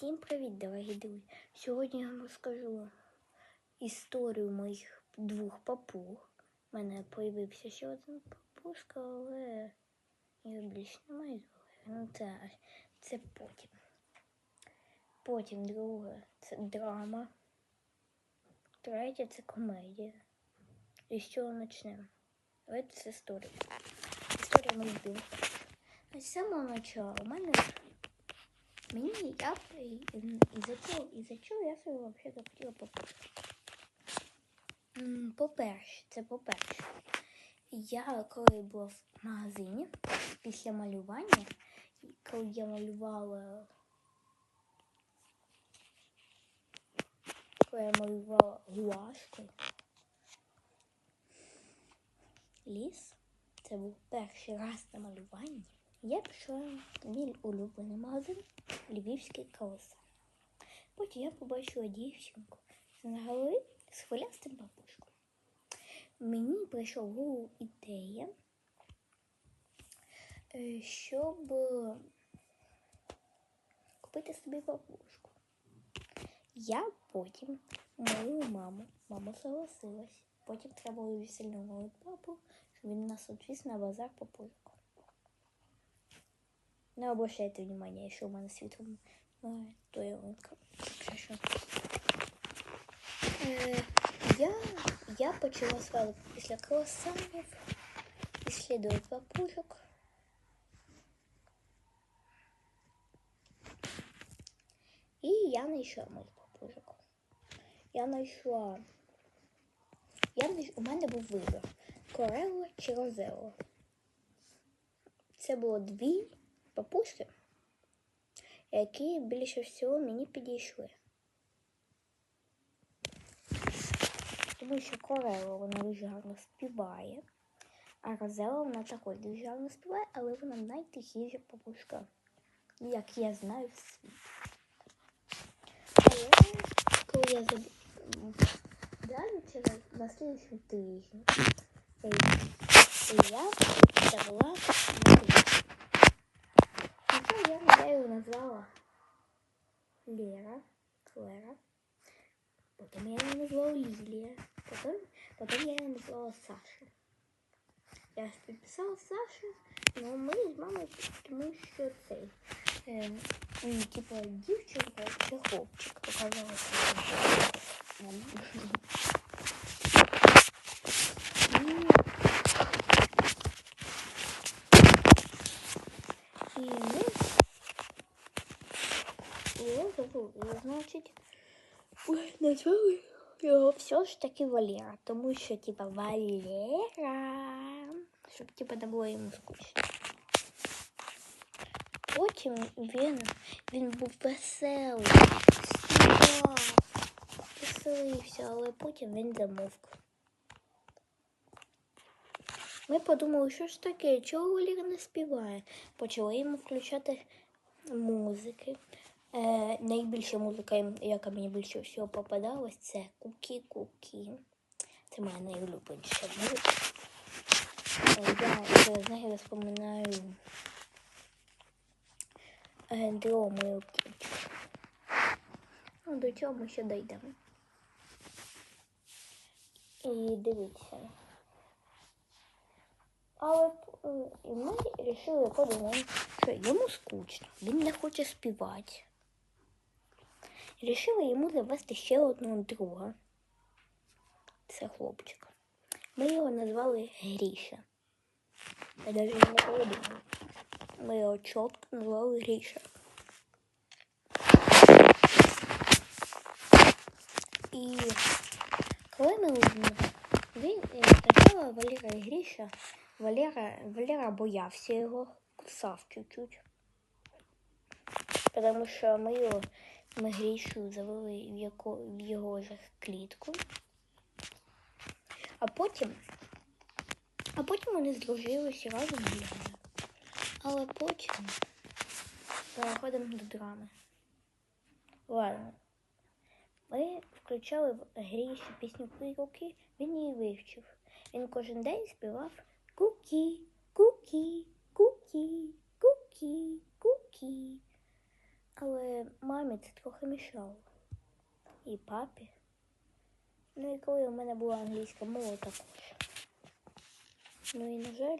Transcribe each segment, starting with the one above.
Всім привіт, дорогі друзі! Сьогодні я вам розкажу історію моїх двох папуг. У мене появився ще один папушка, але його більше немає. Ну це, це потім. Потім друге це драма. Третє це комедія. І з чого почнемо? Давайте з історії. Історія моїх двох. З самого початку у мене Мені я із-за чого, із-за чого я собі взагалі захотіла попасти. По-перше, це по-перше. Я коли була в магазині після малювання, коли я малювала, коли я малювала гуашкою, ліс, це був перший раз на малюванні. Я пішла в мій улюблений магазин Львівський колоса. Потім я побачила дівчинку з голови з хвилястим бабушком. Мені прийшла в голову ідея, е, щоб купити собі бабушку. Я потім мою маму, мама согласилась. Потім треба було весільного папу, щоб він нас відвіз на базар папульку. Не обращайте внимания, якщо у мене світло то я. Е, я, я почала свалку після круасанів, исследовать папушек. І я знайшла моїх папушок. Я знайшла. Я знайшла... У мене був вибір Корело чи Розело. Це було дві папушки, які більше всього мені підійшли. Тому що Корело вона дуже гарно співає, а Розела вона також дуже гарно співає, але вона найтихіша папушка, як я знаю в світі. Але коли я заб... Далі на слідчий тиждень я завела ее назвала Лера, Клера. Потом я ее назвала Лилия. Потом, потом я ее назвала Саша. Я підписала Саша, но ми з мамою, тому що цей, е, ну, типа дівчинка чи хлопчик оказалося. І забули. Значить, назвали його все ж таки Валера. Тому що, типа, Валера. Щоб типа не було йому скучно. Потім він, він був веселий, співав, веселився, але потім він замовк. Ми подумали, що ж таке, чого Валера не співає. Почали йому включати музики. Е, Найбільша музика, яка мені більше всього попадалась, це Кукі-Кукі. Це моя найулюбленіша музика. Е, я з нею вспоминаю е, дрому Ну, до цього ми ще дійдемо. І дивіться. Але і ми вирішили подумати, що йому скучно, він не хоче співати. Рішили йому завести ще одного друга. Це хлопчик. Ми його назвали Гріша. Я навіть не подумала. Ми його чітко назвали Гріша. І коли ми він спочатку Валера і Гріша, Валера, Валера боявся його, кусав чуть-чуть. Тому що ми його ми грішу завели в, яко, в його ж клітку. А потім а потім вони здружилися разом гуляли. Але потім переходимо до драми. Ладно. Ми включали в гріші пісню «Куки», він її вивчив. Він кожен день співав кукі, кукі, кукі, кукі, кукі. Але мамі це трохи мішало. І папі. Ну і коли у мене була англійська мова також. Ну і на жаль,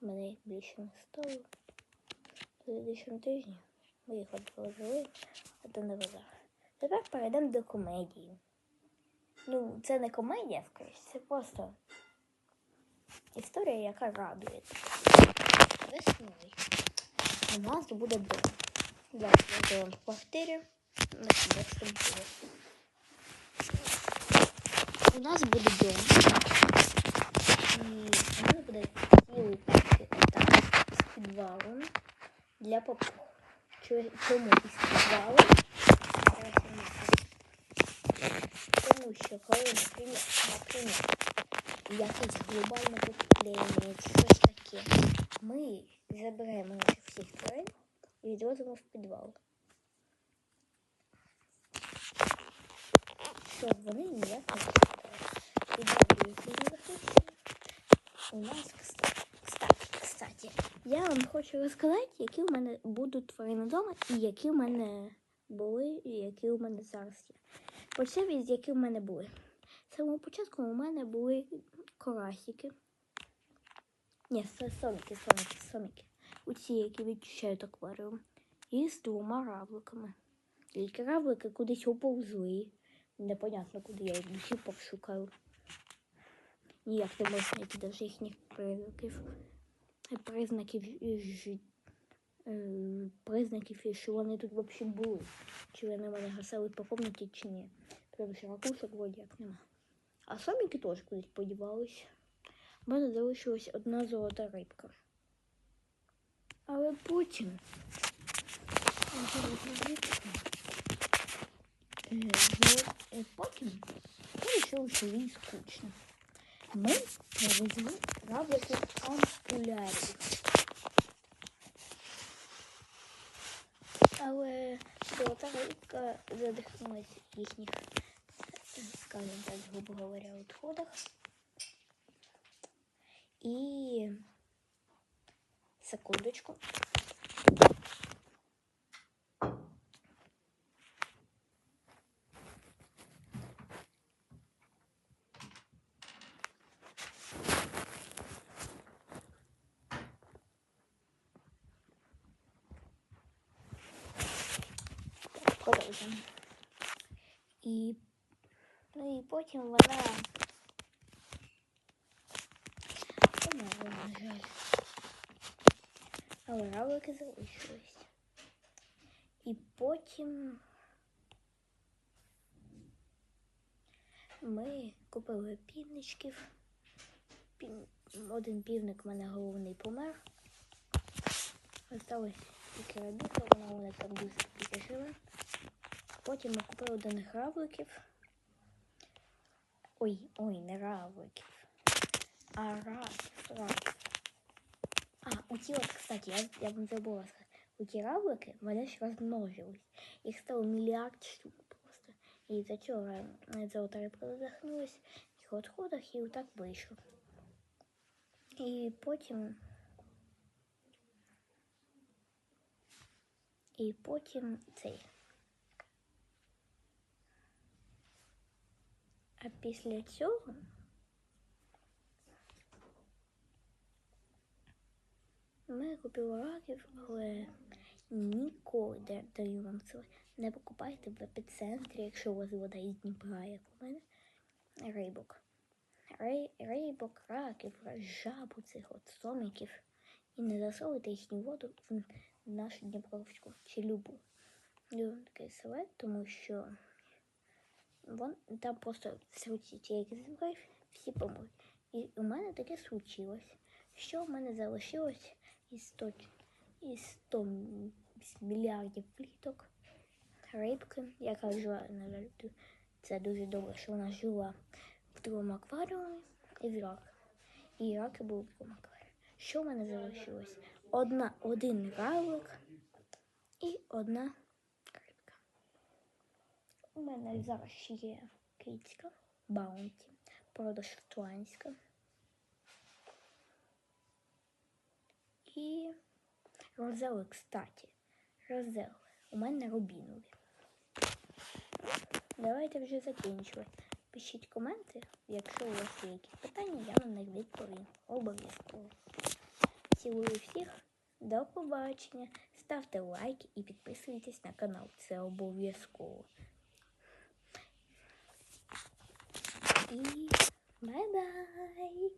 мене їх більше не стало. В слідчому тижні ми їх одложили, а то не везах. Тепер перейдемо до комедії. Ну, це не комедія, скоріше, це просто історія, яка радує. Весною у нас буде дом. Зараз я зробимо повторю. На себе буде. У нас буде дом. І у мене буде цілий перший етап з підвалом для попуг. Чому із підвалу? Зараз я напишу. Тому що коли, наприклад, наприклад якесь глобальне потепління, чи щось таке, ми заберемо наших всіх тварин і відвозимо в підвал. Щоб вони ніяк у нас, кстати, кстати, я вам хочу розказати, які у мене будуть тварини вдома і які у мене були, і які у мене зараз є. Почнемо з які в мене були. З самого початку у мене були карасики. Ні, це соміки, соміки, соміки. Оці, які відчищають акваріум. І з двома равликами. Тільки равлики кудись оповзли. Непонятно, куди я їх до. Ніяк не можу знайти навіть їхніх признаків. Е, Признаків, е, признаків, що вони тут взагалі були. Чи вони мене гасали по комнаті, чи ні. Тому що ракушок вроді як нема. А соміки теж кудись подівались. У мене залишилась одна золота рибка. Але потім. Е, е, Потім я що їй скучно. Ми привезли равликів ампулярів. Але золота рибка задихнулась в їхніх, скажімо так, грубо говоря, відходах. І секундочку. Так, Продовжуємо. І, ну і потім вона Але равлики залишились. І потім ми купили півничків. Один півник в мене головний помер. Осталось тільки рабіка, вона у мене там дуже тільки. Потім ми купили до них равликів. Ой, ой, не равликів. А раків, раків. А, у ті от, кстати, я, я вам забула сказати. У ті равлики вони ж розмножились. Їх стало мільярд штук просто. І за цього е, золота рибка задохнулась в їх відходах і отак вийшло. І потім. І потім цей. А після цього Ми купили раків, але ніколи де- даю вам це. Не покупайте в епіцентрі, якщо у вас вода із Дніпра, як у мене. Рибок. Рей, рибок, раків, жабу цих от сомиків. І не засовуйте їхню воду в нашу Дніпровську чи любу. Любу такий селет, тому що вон там просто всі ті, які всі помруть. І у мене таке случилось. Що в мене залишилось із 100, із 100 мільярдів пліток рибки, яка жила на льоду. Це дуже добре, що вона жила в другому акваріумі і в рак. І раки були в другому акваріумі. Що в мене залишилось? Одна, один равлик і одна рибка. У мене зараз є кицька, баунті, порода шотландська. І розели, кстати. Розели. у мене рубінові. Давайте вже закінчувати. Пишіть коменти, якщо у вас є якісь питання, я на них відповім. Обов'язково. Цілую всіх. До побачення. Ставте лайк і підписуйтесь на канал. Це обов'язково. І бай-бай!